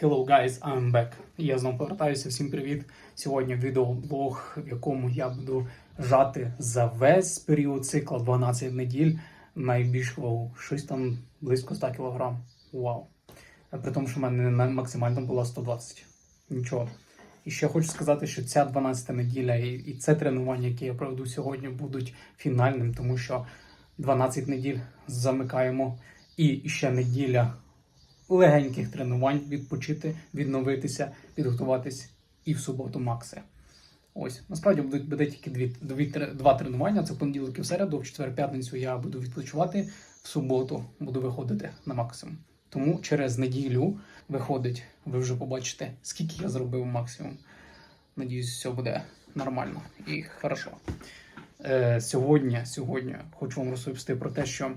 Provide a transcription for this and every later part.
Hello guys, I'm back. Я знову повертаюся. Всім привіт. Сьогодні відеоблог, в якому я буду жати за весь період цикла 12 неділь найбільш вагу. Щось там близько 100 кг. Вау. При тому, що в мене максимально було 120. Нічого. І ще хочу сказати, що ця 12 неділя і це тренування, яке я проведу сьогодні, будуть фінальним, тому що 12 неділь замикаємо. І ще неділя легеньких тренувань, відпочити, відновитися, підготуватись і в суботу макси. Ось насправді будуть буде тільки дві, дві два тренування. Це понеділок і в середу, в четвер п'ятницю я буду відпочивати. В суботу буду виходити на максимум. Тому через неділю виходить, ви вже побачите, скільки я зробив максимум. Надіюсь, все буде нормально і хорошо. Е, сьогодні, сьогодні хочу вам розповісти про те, що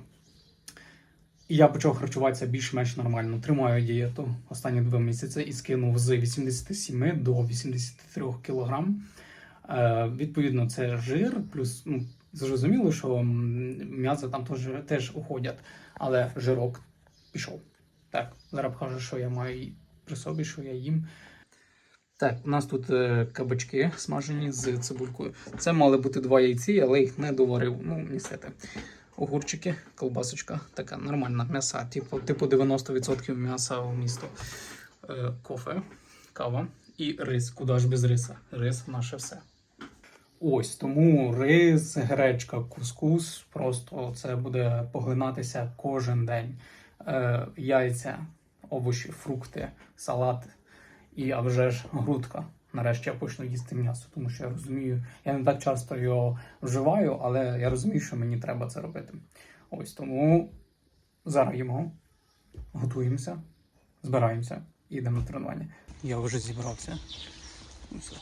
я почав харчуватися більш-менш нормально. Тримаю дієту останні два місяці і скинув з 87 до 83 кг. Е, відповідно, це жир, плюс ну, зрозуміло, що м, м'ясо там теж, теж уходять, але жирок пішов. Так, зараз покажу, що я маю при собі, що я їм. Так, у нас тут е, кабачки смажені з цибулькою. Це мали бути два яйці, але їх не доварив. Ну, нісете. Огурчики, колбасочка, така нормальна м'яса, типу, типу 90% м'яса у місто. Е, кофе, кава і рис. Куди ж без риса? Рис наше все. Ось тому рис, гречка, кускус. Просто це буде поглинатися кожен день. Е, яйця, овочі, фрукти, салат і а вже ж грудка. Нарешті я почну їсти м'ясо, тому що я розумію, я не так часто його вживаю, але я розумію, що мені треба це робити. Ось тому зараз їмо, готуємося, збираємося і йдемо на тренування. Я вже зібрався. Ну, Все,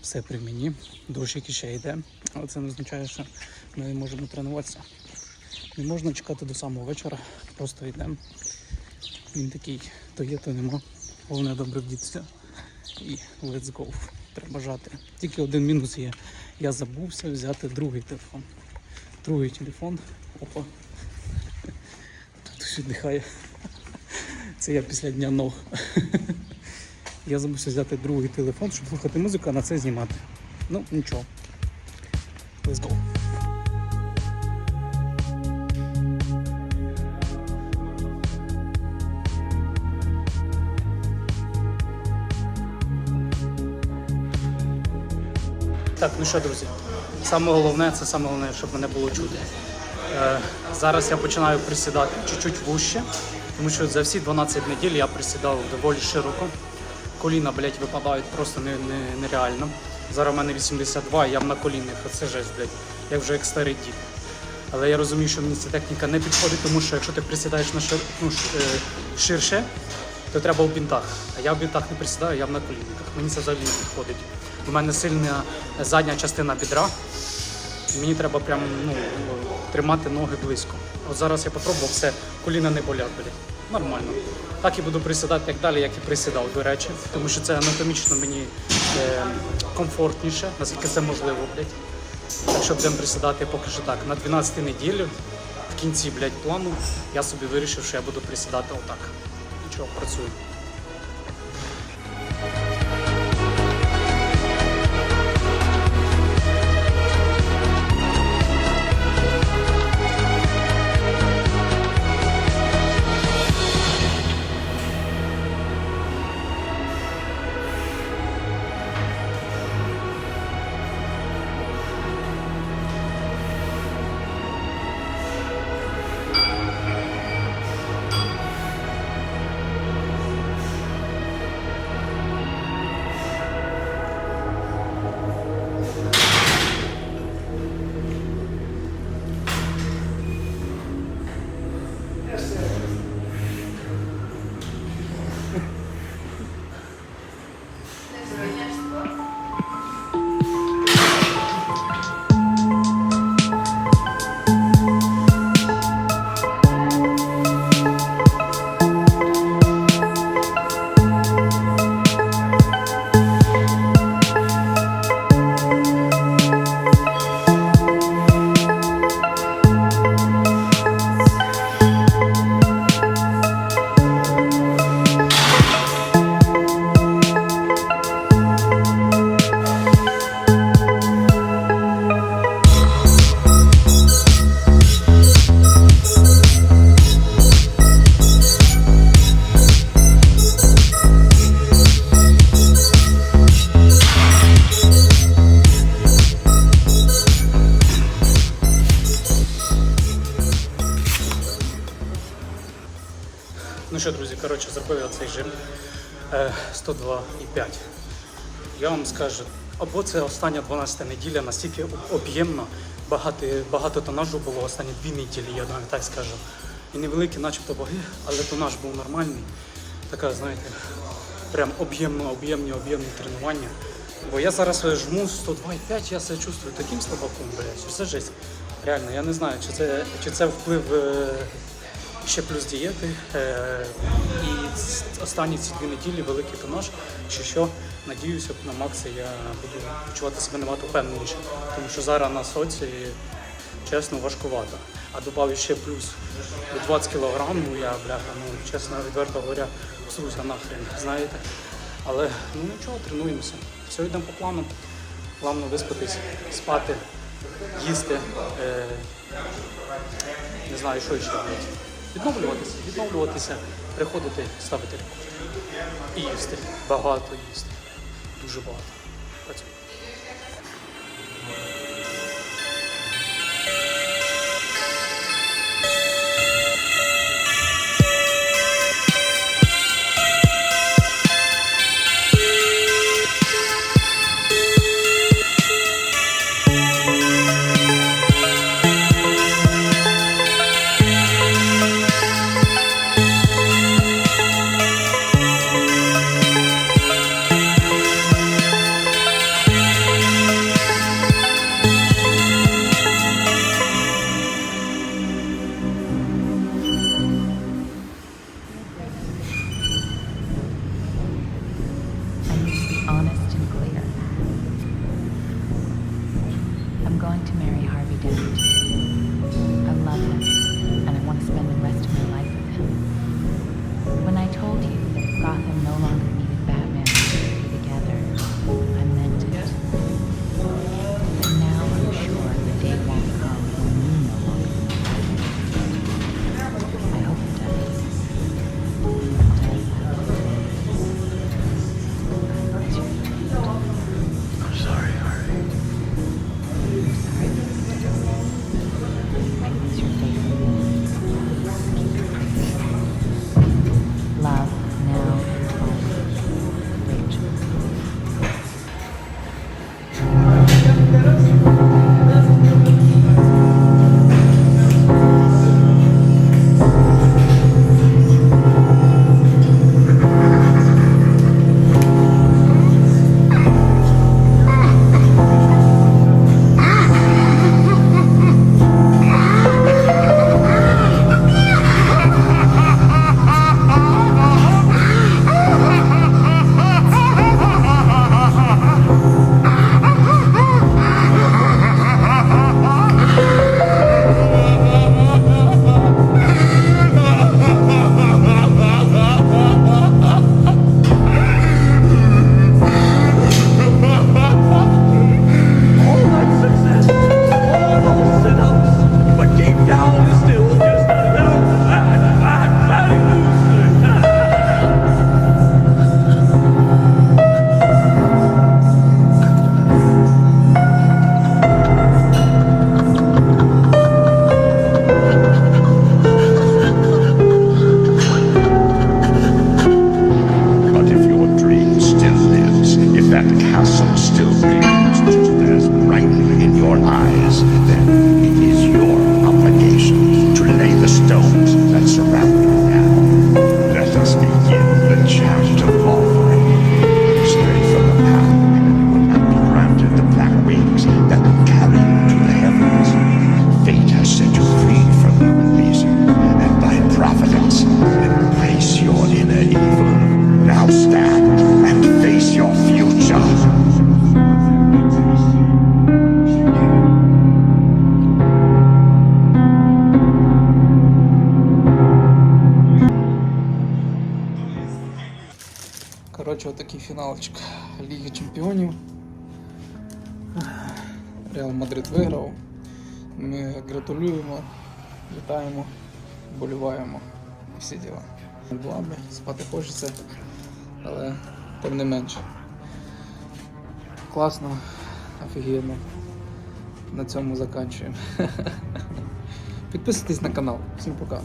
все при мені. Дощик іще йде, але це не означає, що ми не можемо тренуватися. Не можна чекати до самого вечора, просто йдемо. Він такий, то є, то нема. Головне добре вдітися. І let's go. Треба жати. Тільки один мінус є. Я забувся взяти другий телефон. Другий телефон. Опа. Тут ще віддихає. Це я після дня ног. Я забувся взяти другий телефон, щоб слухати музику, а на це знімати. Ну, нічого. Так, ну що, друзі, саме головне, це саме головне, щоб мене було чути. Е, зараз я починаю присідати чуть-чуть вужче, тому що за всі 12 неділь я присідав доволі широко. Коліна, блядь, випадають просто не, не, нереально. Зараз у мене 82, я на колінах, а це жесть, блядь, як вже як старий дід. Але я розумію, що мені ця техніка не підходить, тому що якщо ти присідаєш на шир, ну, е, ширше, то треба в бінтах. А я в бінтах не присідаю, я на колінниках. Мені це взагалі не підходить. У мене сильна задня частина бідра. Мені треба прям ну, тримати ноги близько. От зараз я попробував, все, коліна не болять, блядь. Нормально. Так і буду присідати як далі, як і присідав, до речі, тому що це анатомічно мені е, комфортніше, наскільки це можливо, блядь. Так що будемо присідати поки що так. На 12 неділі, в кінці, блядь, плану, я собі вирішив, що я буду присідати отак. Нічого, працюю. Коротше, зробив оцей жим е, 102,5. Я вам скажу, або це остання 12 неділя, настільки об'ємно, багато, багато тонажу було останні дві неділі, я навіть так скажу. І невеликі, начебто боги, але тонаж був нормальний. Така, знаєте, прям об'ємно, об'ємні, об'ємні тренування. Бо я зараз жму 102,5, я себе чувствую таким слабаком, блядь, що це жесть. Реально, я не знаю, чи це, чи це вплив е, ще плюс дієти. Е, і останні ці дві неділі великий тонаж, чи що, надіюся, на Максі я буду відчувати себе набагато впевненіше. Тому що зараз на соці, чесно, важкувато. А додав ще плюс 20 кг, ну я, бляха, ну, чесно, відверто говоря, псуся нахрен, знаєте. Але ну нічого, тренуємося. Все йдемо по плану. Головне виспатись, спати, їсти. Е, не знаю, що ще робити. Відновлюватися, відновлюватися, приходити, ставити рекорд. І їсти. Багато їсти. Дуже багато. Працюємо. Going to marry Harvey Dent. I love him, and I want to spend the rest of my life with him. When I told you that Gotham no longer Коротше, отакий фіналчик Ліги Чемпіонів. Реал Мадрид виграв. Ми гратулюємо, вітаємо, боліваємо. Всі діла. Бла-бла, спати хочеться, але тим не менше. Класно, офігенно. На цьому закінчуємо. Підписуйтесь на канал. Всім пока.